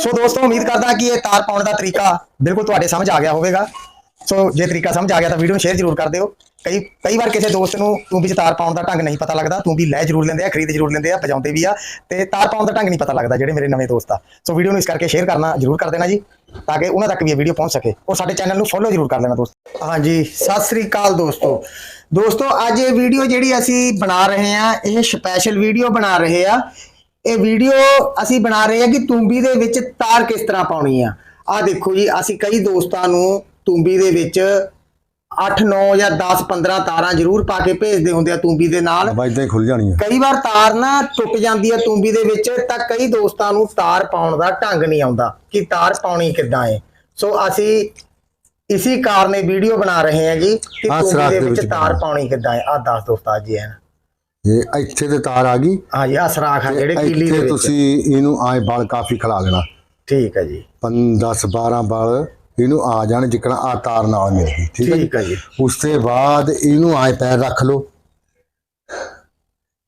ਸੋ ਦੋਸਤੋ, ਉਮੀਦ ਕਰਦਾ ਕਿ ਇਹ ਤਾਰ ਪਾਉਣ ਦਾ ਤਰੀਕਾ ਬਿਲਕੁਲ ਤੁਹਾਡੇ ਸਮਝ ਆ ਗਿਆ ਹੋਵੇਗਾ। ਸੋ ਜੇ ਤਰੀਕਾ ਸਮਝ ਆ ਗਿਆ ਤਾਂ ਵੀਡੀਓ ਨੂੰ ਸ਼ੇਅਰ ਜ਼ਰੂਰ ਕਰ ਦਿਓ। ਕਈ ਕਈ ਵਾਰ ਕਿਸੇ ਦੋਸਤ ਨੂੰ ਤੂੰ ਵਿੱਚ ਤਾਰ ਪਾਉਣ ਦਾ ਢੰਗ ਨਹੀਂ ਪਤਾ ਲੱਗਦਾ, ਤੂੰ ਵੀ ਲੈ ਜ਼ਰੂਰ ਲੈਂਦੇ ਆ, ਖਰੀਦ ਜ਼ਰੂਰ ਲੈਂਦੇ ਆ ਵਜਾਉਂਦੇ ਵੀ ਆ ਤੇ ਤਾਰ ਪਾਉਣ ਦਾ ਢੰਗ ਨਹੀਂ ਪਤਾ ਲੱਗਦਾ ਜਿਹੜੇ ਮੇਰੇ ਨਵੇਂ ਦੋਸਤ ਆ। ਸੋ ਵੀਡੀਓ ਨੂੰ ਇਸ ਕਰਕੇ ਸ਼ੇਅਰ ਕਰਨਾ ਜ਼ਰੂਰ ਕਰ ਦੇਣਾ ਜੀ, ਤਾਂ ਕਿ ਉਹਨਾਂ ਤੱਕ ਵੀ ਇਹ ਵੀਡੀਓ ਪਹੁੰਚ ਸਕੇ। ਔਰ ਸਾਡੇ ਚੈਨਲ ਨੂੰ ਫੋਲੋ ਜ਼ਰੂਰ ਕਰ ਲੈਣਾ ਦੋਸਤ। ਹਾਂਜੀ, ਸਤਿ ਸ੍ਰੀ ਅਕਾਲ ਦੋਸਤੋ। ਦੋਸਤੋ, ਅੱਜ ਇਹ ਵੀਡੀਓ ਜਿਹੜੀ ਅਸੀਂ ਬਣਾ ਰਹੇ ਆ ਇਹ ਸਪੈਸ਼ਲ ਵੀਡੀਓ ਬਣਾ ਰਹੇ ਆ ਇਹ ਵੀਡੀਓ ਅਸੀਂ ਬਣਾ ਰਹੇ ਆ ਕਿ ਤੂੰਬੀ ਦੇ ਵਿੱਚ ਤਾਰ ਕਿਸ ਤਰ੍ਹਾਂ ਪਾਉਣੀ ਆ। ਆ ਦੇਖੋ ਜੀ ਅਸੀਂ ਕਈ ਦੋਸਤਾਂ ਨੂੰ ਤੂੰਬੀ ਦੇ ਵਿੱਚ 8 9 ਜਾਂ 10 15 ਤਾਰਾਂ ਜ਼ਰੂਰ ਪਾ ਕੇ ਭੇਜਦੇ ਹੁੰਦੇ ਆ ਤੂੰਬੀ ਦੇ ਨਾਲ। ਬਾਈ ਹੀ ਖੁੱਲ ਜਾਣੀ ਆ ਕਈ ਵਾਰ ਤਾਰ ਨਾ ਟੁੱਟ ਜਾਂਦੀ ਹੈ ਤੂੰਬੀ ਦੇ ਵਿੱਚ ਤਾਂ ਕਈ ਦੋਸਤਾਂ ਨੂੰ ਤਾਰ ਪਾਉਣ ਦਾ ਢੰਗ ਨਹੀਂ ਆਉਂਦਾ ਕਿ ਤਾਰ ਪਾਉਣੀ ਕਿੱਦਾਂ ਹੈ ਸੋ ਅਸੀਂ ਇਸੇ ਕਾਰਨ ਇਹ ਵੀਡੀਓ ਬਣਾ ਰਹੇ ਹਾਂ ਜੀ ਕਿ ਆਹ ਤੂੰਬੀ ਦੇ ਵਿੱਚ ਵਿੱਚ ਤਾਰ ਪਾਉਣੀ ਕਿੱਦਾਂ ਹੈ ਆ 10 ਦੋਸਤਾਂ ਜੀ ਹਨ ਇਹ ਇੱਥੇ ਤੇ ਤਾਰ ਆ ਗਈ। ਹਾਂ ਜੀ ਆ ਸਰਾਖ ਆ ਜਿਹੜੇ ਕੀਲੀ ਦੇ ਵਿੱਚ। ਤੁਸੀਂ ਇਹਨੂੰ ਆਏ ਬਲ ਕਾਫੀ ਖਿਲਾ ਲੈਣਾ ਠੀਕ ਹੈ ਜੀ। 10 12 ਬਲ ਇਹਨੂੰ ਆ ਜਾਣ ਜਿਕਣਾ ਆ ਤਾਰ ਨਾਲ ਮਿਲ ਗਈ ਠੀਕ ਹੈ ਜੀ? ਠੀਕ ਹੈ ਜੀ। ਉਸ ਤੋਂ ਬਾਅਦ ਇਹਨੂੰ ਆਏ ਪੈਰ ਰੱਖ ਲਓ।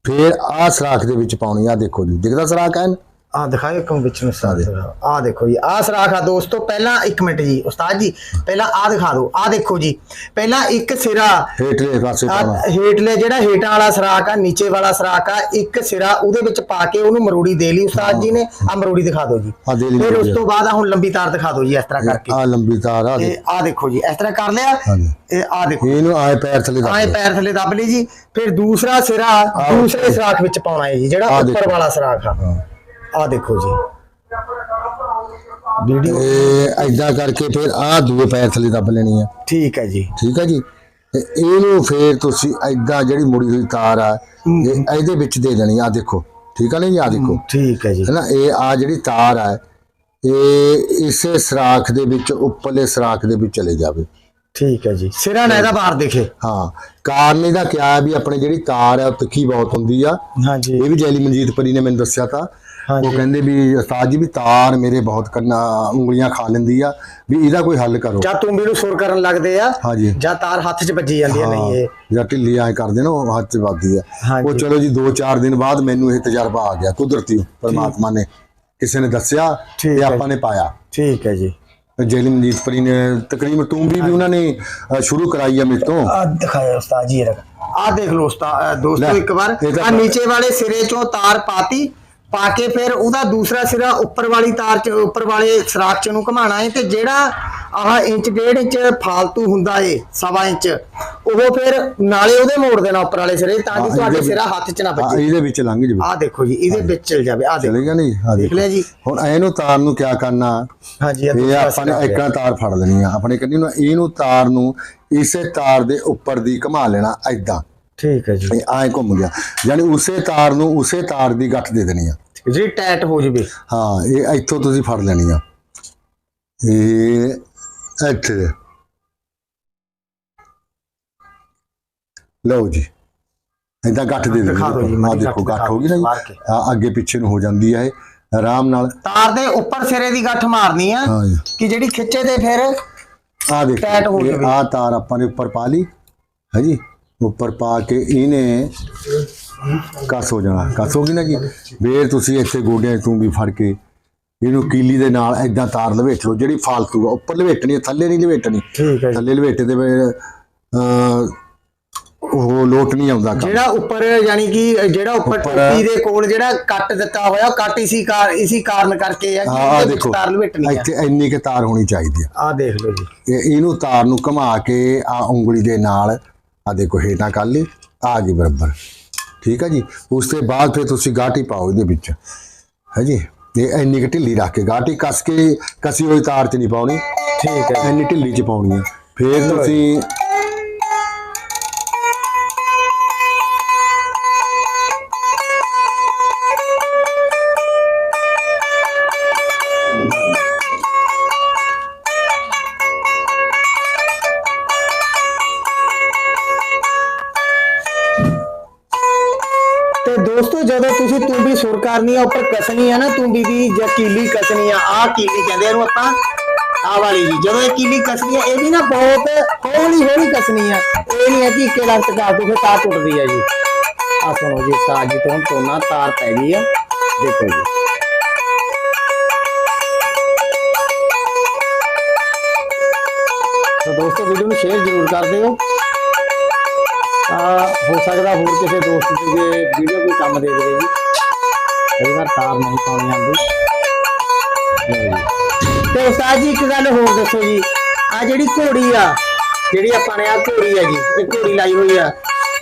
ਫਿਰ ਆ ਸਰਾਖ ਦੇ ਵਿੱਚ ਪਾਉਣੀ ਆ ਦੇਖੋ ਜੀ ਦਿਖਦਾ ਸਰਾਖ ਹੈ ਆ ਦਿਖਾਓ ਇੱਕ ਵਿੱਚ ਨੂੰ ਸਰਾਖ ਆ ਦੇਖੋ ਜੀ ਆ ਸਰਾਖ ਆ ਦੋਸਤੋ ਪਹਿਲਾਂ ਇੱਕ ਮਿੰਟ ਜੀ ਉਸਤਾਦ ਜੀ ਪਹਿਲਾਂ ਆ ਦਿਖਾ ਦਿਓ ਆ ਦੇਖੋ ਜੀ ਪਹਿਲਾਂ ਇੱਕ ਸਿਰਾ ਹੇਠਲੇ ਪਾਸੇ ਪਾਉਣਾ ਹੇਠਲੇ ਜਿਹੜਾ ਹੇਠਾਂ ਵਾਲਾ ਸਰਾਕ ਆ ਨੀਚੇ ਵਾਲਾ ਸਰਾਕ ਆ ਇੱਕ ਸਿਰਾ ਉਹਦੇ ਵਿੱਚ ਪਾ ਕੇ ਉਹਨੂੰ ਮਰੂੜੀ ਦੇ ਲਈ ਉਸਤਾਦ ਜੀ ਨੇ ਆ ਮਰੂੜੀ ਦਿਖਾ ਦਿਓ ਜੀ। ਦੇ ਲਈ ਫਿਰ ਉਸ ਤੋਂ ਬਾਅਦ ਆ ਹੁਣ ਲੰਬੀ ਤਾਰ ਦਿਖਾ ਦਿਓ ਜੀ ਇਸ ਤਰ੍ਹਾਂ ਕਰਕੇ। ਆ ਲੰਬੀ ਤਾਰ ਆ ਇਹ ਆ ਦੇਖੋ ਜੀ ਇਸ ਤਰ੍ਹਾਂ ਕਰ ਲਿਆ ਹਾਂਜੀ। ਇਹ ਆ ਦੇਖੋ। ਇਹਨੂੰ ਆਏ ਪੈਰ ਥੱਲੇ ਆਏ ਪੈਰ ਥੱਲੇ ਦੱਬ ਲਈ ਜੀ ਫਿਰ ਦੂਸਰਾ ਸਿਰਾ ਦੂਸਰੇ ਸਰਾਖ ਵਿੱਚ ਪਾਉਣਾ ਹੈ ਜੀ ਜਿਹੜਾ ਆਹ ਉੱਪਰ। ਵਾਲਾ ਸਰਾਖ ਆ। ਹਾਂ। ਆ ਦੇਖੋ ਜੀ। ਵੀਡੀਓ। ਇਹ ਐਦਾਂ ਕਰਕੇ ਫਿਰ ਆ ਦੂਏ ਪੈਰ ਥੱਲੇ ਦੱਬ ਲੈਣੀ ਆ। ਠੀਕ ਹੈ ਜੀ। ਠੀਕ ਹੈ ਜੀ? ਤੇ ਇਹਨੂੰ ਫੇਰ ਤੁਸੀਂ ਐਦਾਂ ਜਿਹੜੀ ਮੁੜੀ ਹੋਈ ਤਾਰ ਆ ਇਹ ਇਹਦੇ ਵਿੱਚ ਦੇ ਦੇਣੀ ਆ ਦੇਖੋ। ਠੀਕ ਆ ਨਾ ਜੀ ਆ ਦੇਖੋ ਠੀਕ ਹੈ ਜੀ। ਹੈ ਨਾ ਇਹ ਆ ਜਿਹੜੀ ਤਾਰ ਆ ਇਹ ਇਸੇ ਸਰਾਖ ਦੇ ਵਿੱਚ ਉੱਪਰਲੇ ਸਰਾਖ ਦੇ ਵਿੱਚ ਚਲੇ ਜਾਵੇ। ਠੀਕ ਹੈ ਜੀ। ਸਿਰਾ ਨਾ ਇਹਦਾ ਬਾਹਰ ਦੇਖੇ। ਹਾਂ ਕਾਰਨ ਇਹਦਾ ਕਿਆ ਹੈ ਵੀ ਆਪਣੇ ਜਿਹੜੀ ਤਾਰ ਹੈ ਉਹ ਤਿੱਖੀ ਬਹੁਤ ਹੁੰਦੀ ਆ। ਹਾਂਜੀ। ਇਹ ਵੀ ਜੈਲੀ ਮਨਜੀਤ ਪਰੀ ਨੇ ਮੈਨੂੰ ਦੱਸਿਆ ਤਾਂ। ਉਹ ਕਹਿੰਦੇ ਵੀ ਉਸਤਾਦ ਜੀ ਵੀ ਤਾਰ ਮੇਰੇ ਬਹੁਤ ਕੰਨਾ ਉਂਗਲੀਆਂ ਖਾ ਲੈਂਦੀ ਆ ਵੀ ਇਹਦਾ ਕੋਈ ਹੱਲ ਕਰੋ। ਜਾਂ ਤੁੰਬੀ ਨੂੰ ਸੁਰ ਕਰਨ ਲੱਗਦੇ ਆ ਜਾਂ ਤਾਰ ਹੱਥ 'ਚ ਵੱਜੀ ਜਾਂਦੀ ਹੈ ਨਹੀਂ ਇਹ। ਜਾਂ ਢਿੱਲੀ ਐ ਕਰਦੇ ਨਾ ਉਹ ਹੱਥ ਚ ਵੱਧਦੀ ਆ। ਉਹ ਚਲੋ ਜੀ 2-4 ਦਿਨ ਬਾਅਦ ਮੈਨੂੰ ਇਹ ਤਜਰਬਾ ਆ ਗਿਆ ਕੁਦਰਤੀ ਪਰਮਾਤਮਾ ਨੇ ਕਿਸੇ ਨੇ ਦੱਸਿਆ ਤੇ ਆਪਾਂ ਨੇ ਪਾਇਆ। ਠੀਕ ਹੈ ਜੀ। ਜੈਲੀ ਮਨਜੀਤ ਪਰੀ ਨੇ ਤਕਰੀਬਨ ਟੂੰਬੀ ਵੀ ਉਹਨਾਂ ਨੇ ਸ਼ੁਰੂ ਕਰਾਈ ਆ ਮੇਰੇ ਤੋਂ। ਆ ਦਿਖਾਇਆ ਉਸਤਾਦ ਜੀ ਇਹ ਆ ਦੇਖ ਲਓ ਉਸਤਾਦ ਦੋਸਤੋ ਲੈ, ਇੱਕ ਵਾਰ ਆ ਨੀਚੇ ਵਾਲੇ ਸਿਰੇ ਚੋਂ ਤਾਰ ਪਾਤੀ। ਪਾ ਕੇ ਫਿਰ ਉਹਦਾ ਦੂਸਰਾ ਸਿਰਾ ਉੱਪਰ ਵਾਲੀ ਤਾਰ ਚ ਉੱਪਰ ਵਾਲੇ ਸਰਾਖ ਚ ਨੂੰ ਘਮਾਣਾ ਹੈ ਤੇ ਜਿਹੜਾ ਆਹ ਇੰਚ ਡੇਢ ਇੰਚ ਫਾਲਤੂ ਹੁੰਦਾ ਏ ਸਵਾ ਇੰਚ ਉਹ ਫਿਰ ਨਾਲੇ ਉਹਦੇ ਮੋੜ ਦੇਣਾ ਉੱਪਰ ਵਾਲੇ ਸਿਰੇ ਤਾਂ ਕਿ ਤੁਹਾਡੇ ਸਿਰਾ ਹੱਥ ਚ ਨਾ ਹਾਂ, ਵੱਜੇ ਇਹਦੇ ਵਿੱਚ ਲੰਘ ਜਵੇ। ਆ ਦੇਖੋ ਜੀ ਇਹਦੇ ਵਿੱਚ ਚਲ ਜਾਵੇ ਆ ਦੇਖੋ। ਚਲੇਗਾ ਨਹੀਂ? ਹਾਂ ਦੇਖ ਲਿਆ ਜੀ। ਹੁਣ ਇਹਨੂੰ ਤਾਰ ਨੂੰ ਕਿਆ ਕਰਨਾ? ਹਾਂਜੀ ਇਹ ਇਹ ਦੂਸਰਾ ਆਪਾਂ ਨੇ ਸਿਰਾ ਇੱਕਾਂ ਤਾਰ ਫੜ ਲੈਣੀ ਆ। ਆਪਣੇ ਕੰਨੀ ਨੂੰ ਇਹਨੂੰ ਤਾਰ ਨੂੰ ਇਸੇ ਤਾਰ ਦੇ ਉੱਪਰ ਦੀ ਘੁਮਾ ਲੈਣਾ ਐਦਾਂ ਠੀਕ ਹੈ ਜੀ। ਐਂ ਘੁੰਮ ਗਿਆ। ਯਾਨੀ ਉਸੇ ਤਾਰ ਨੂੰ ਉਸੇ ਤਾਰ ਦੀ ਗੱਠ ਦੇ ਦੇਣੀ ਆ। ਜੀ ਟੈਟ ਹੋ ਜਵੇ। ਹਾਂ ਇਹ ਇੱਥੋਂ ਤੁਸੀਂ ਫੜ ਲੈਣੀ ਆ। ਇਹ ਇੱਥੇ ਲਓ ਜੀ। ਏਦਾਂ ਗੱਠ ਦੇ ਦਿਓ ਆ ਦੇਖੋ ਗੱਠ ਹੋ ਗਈ ਨਾ ਅੱਗੇ ਪਿੱਛੇ ਨੂੰ ਹੋ ਜਾਂਦੀ ਹੈ ਇਹ। ਆਰਾਮ ਨਾਲ। ਤਾਰ ਦੇ ਉੱਪਰ ਸਿਰੇ ਦੀ ਗੱਠ ਮਾਰਨੀ ਆ ਕਿ ਜਿਹੜੀ ਖਿੱਚੇ ਤੇ ਫਿਰ ਆ ਦੇਖੋ। ਆ ਤਾਰ ਆਪਾਂ ਨੇ ਉੱਪਰ ਪਾ ਲਈ। ਹੈ ਜੀ? ਉੱਪਰ ਪਾ ਕੇ ਇਹਨੇ ਕਸ ਹੋ ਜਾਣਾ ਕਸ ਹੋ ਗਈ ਨਾ ਜੀ? ਫੇਰ ਤੁਸੀਂ ਇੱਥੇ ਗੋਡਿਆਂ 'ਚ ਤੂੰ ਵੀ ਫੜ ਕੇ ਇਹਨੂੰ ਕੀਲੀ ਦੇ ਨਾਲ ਐਦਾਂ ਤਾਰ ਲਵੇਟ ਲਓ ਜਿਹੜੀ ਫਾਲਤੂ ਆ ਉੱਪਰ ਲਵੇਟਣੀ ਥੱਲੇ ਨਹੀਂ ਲਵੇਟਣੀ। ਠੀਕ ਹੈ ਥੱਲੇ ਲਵੇਟੇ ਤੇ ਅ ਉਹ ਲੋਟ ਨਹੀਂ ਆਉਂਦਾ ਕੰਮ। ਜਿਹੜਾ ਉੱਪਰ ਯਾਨੀ ਕਿ ਜਿਹੜਾ ਉੱਪਰ ਟੋਪੀ ਦੇ ਕੋਲ ਜਿਹੜਾ ਕੱਟ ਦਿੱਤਾ ਹੋਇਆ ਕੱਟ ਇਸੀ ਕਾਰ ਇਸੀ ਕਾਰਨ ਕਰਕੇ ਆ ਕਿ ਦੇਖੋ ਤਾਰ ਲਪੇਟਣੀ ਆ। ਇੱਥੇ ਇੰਨੀ ਕਿ ਤਾਰ ਹੋਣੀ ਚਾਹੀਦੀ ਆ। ਆ ਦੇਖ ਲਓ ਜੀ। ਇਹ ਇਹਨੂੰ ਤਾਰ ਨੂੰ ਘੁਮਾ ਕੇ ਆ ਉਂਗਲੀ ਦੇ ਨਾਲ ਆ ਦੇਖੋ ਹੇਠਾਂ ਕਰ ਲਈ ਆ ਗਈ ਬਰਾਬਰ। ਠੀਕ ਹੈ ਜੀ? ਉਸ ਤੋਂ ਬਾਅਦ ਫਿਰ ਤੁਸੀਂ ਗਾਟੀ ਪਾਓ ਇਹਦੇ ਵਿੱਚ। ਹੈ ਜੀ? ਇਹ ਇੰਨੀ ਕਿ ਢਿੱਲੀ ਰੱਖ ਕੇ ਗਾਟੀ ਕੱਸ ਕੇ ਕਸੀ ਹੋਈ ਤਾਰ 'ਚ ਨਹੀਂ ਪਾਉਣੀ। ਠੀਕ ਹੈ ਇੰਨੀ ਢਿੱਲੀ 'ਚ ਪਾਉਣੀ ਹੈ। ਫਿਰ ਤੁਸੀਂ दोस्तों जो तू भी सुर करनी कसनी है ना, तू बीबी ज कीली कसनी है आ कीली कहते वाली जी। जो कीली कसनी है यी ना बहुत हौली हौली कसनी है ये नहीं है कि एक रंग कर दो फिर तार टुटती है जी। आ सुनो जी तार जी तो हम टोना तार पै गई है देखो जी। तो दोस्तों, वीडियो में शेयर ज़रूर कर दो ਤਾਂ ਹੋ ਸਕਦਾ ਹੋਰ ਕਿਸੇ ਦੋਸਤ ਦੀ ਜੇ ਵੀਡੀਓ ਕੋਈ ਕੰਮ ਦੇ ਦੇਵੇ ਜੀ। ਕਈ ਵਾਰ ਤਾਰ ਨਹੀਂ ਪਾਉਣੀ ਆਉਂਦੀ। ਤੇ ਉਸਤਾਦ ਜੀ ਇੱਕ ਗੱਲ ਹੋਰ ਦੱਸੋ ਜੀ। ਆ ਜਿਹੜੀ ਘੋੜੀ ਆ ਜਿਹੜੀ ਆਪਾਂ ਨੇ ਆ ਘੋੜੀ ਆ ਜੀ ਇਹ ਘੋੜੀ ਲਾਈ ਹੋਈ ਆ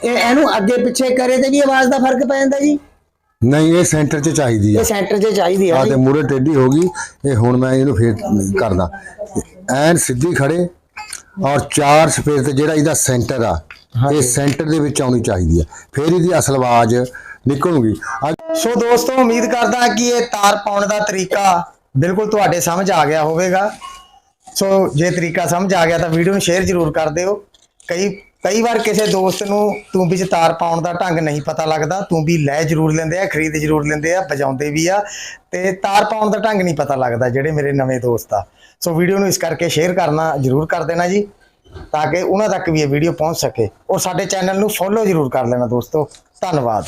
ਇਹ ਇਹਨੂੰ ਅੱਗੇ ਪਿੱਛੇ ਕਰੇ ਤੇ ਵੀ ਆਵਾਜ਼ ਦਾ ਫ਼ਰਕ ਪੈ ਜਾਂਦਾ ਜੀ? ਨਹੀਂ ਇਹ ਸੈਂਟਰ 'ਚ ਚਾਹੀਦੀ ਆ। ਇਹ ਸੈਂਟਰ 'ਚ ਚਾਹੀਦੀ ਆ ਆ ਜੀ। ਤੇ ਮੂਰੇ ਟੇਢੀ ਹੋ ਗਈ ਇਹ ਹੁਣ ਮੈਂ ਇਹਨੂੰ ਫੇਰ ਕਰਦਾ। ਐਨ ਸਿੱਧੀ ਖੜੇ ਔਰ ਚਾਰ ਸਪੇਸ ਤੇ ਜਿਹੜਾ ਇਹਦਾ ਸੈਂਟਰ ਆ ਇਹ ਸੈਂਟਰ ਦੇ ਵਿੱਚ ਆਉਣੀ ਚਾਹੀਦੀ ਆ। ਫੇਰ ਇਹਦੀ ਅਸਲ ਆਵਾਜ਼ ਨਿਕਲੂਗੀ। ਸੋ ਦੋਸਤੋ ਉਮੀਦ ਕਰਦਾ ਕਿ ਇਹ ਤਾਰ ਪਾਉਣ ਦਾ ਤਰੀਕਾ ਬਿਲਕੁਲ ਤੁਹਾਡੇ ਸਮਝ ਆ ਗਿਆ ਹੋਵੇਗਾ। ਸੋ ਜੇ ਤਰੀਕਾ ਸਮਝ ਆ ਗਿਆ ਤਾਂ ਵੀਡੀਓ ਨੂੰ ਸ਼ੇਅਰ ਜ਼ਰੂਰ ਕਰ ਦਿਓ। ਕਈ ਕਈ ਵਾਰ ਕਿਸੇ ਦੋਸਤ ਨੂੰ ਤੂੰ 'ਚ ਤਾਰ ਪਾਉਣ ਦਾ ਢੰਗ ਨਹੀਂ ਪਤਾ ਲੱਗਦਾ, ਤੂੰ ਵੀ ਲੈ ਜ਼ਰੂਰ ਲੈਂਦੇ ਆ, ਖਰੀਦ ਜ਼ਰੂਰ ਲੈਂਦੇ ਆ ਵਜਾਉਂਦੇ ਵੀ ਆ ਤੇ ਤਾਰ ਪਾਉਣ ਦਾ ਢੰਗ ਨਹੀਂ ਪਤਾ ਲੱਗਦਾ ਜਿਹੜੇ ਮੇਰੇ ਨਵੇਂ ਦੋਸਤ ਆ। ਸੋ ਵੀਡੀਓ ਨੂੰ ਇਸ ਕਰਕੇ ਸ਼ੇਅਰ ਕਰਨਾ ਜ਼ਰੂਰ ਕਰ ਦੇਣਾ ਜੀ, ਤਾਂ ਕਿ ਉਹਨਾਂ ਤੱਕ ਵੀ ਇਹ ਵੀਡੀਓ ਪਹੁੰਚ ਸਕੇ। ਔਰ ਸਾਡੇ ਚੈਨਲ ਨੂੰ ਫੋਲੋ ਜ਼ਰੂਰ ਕਰ ਲੈਣਾ ਦੋਸਤੋ। ਧੰਨਵਾਦ।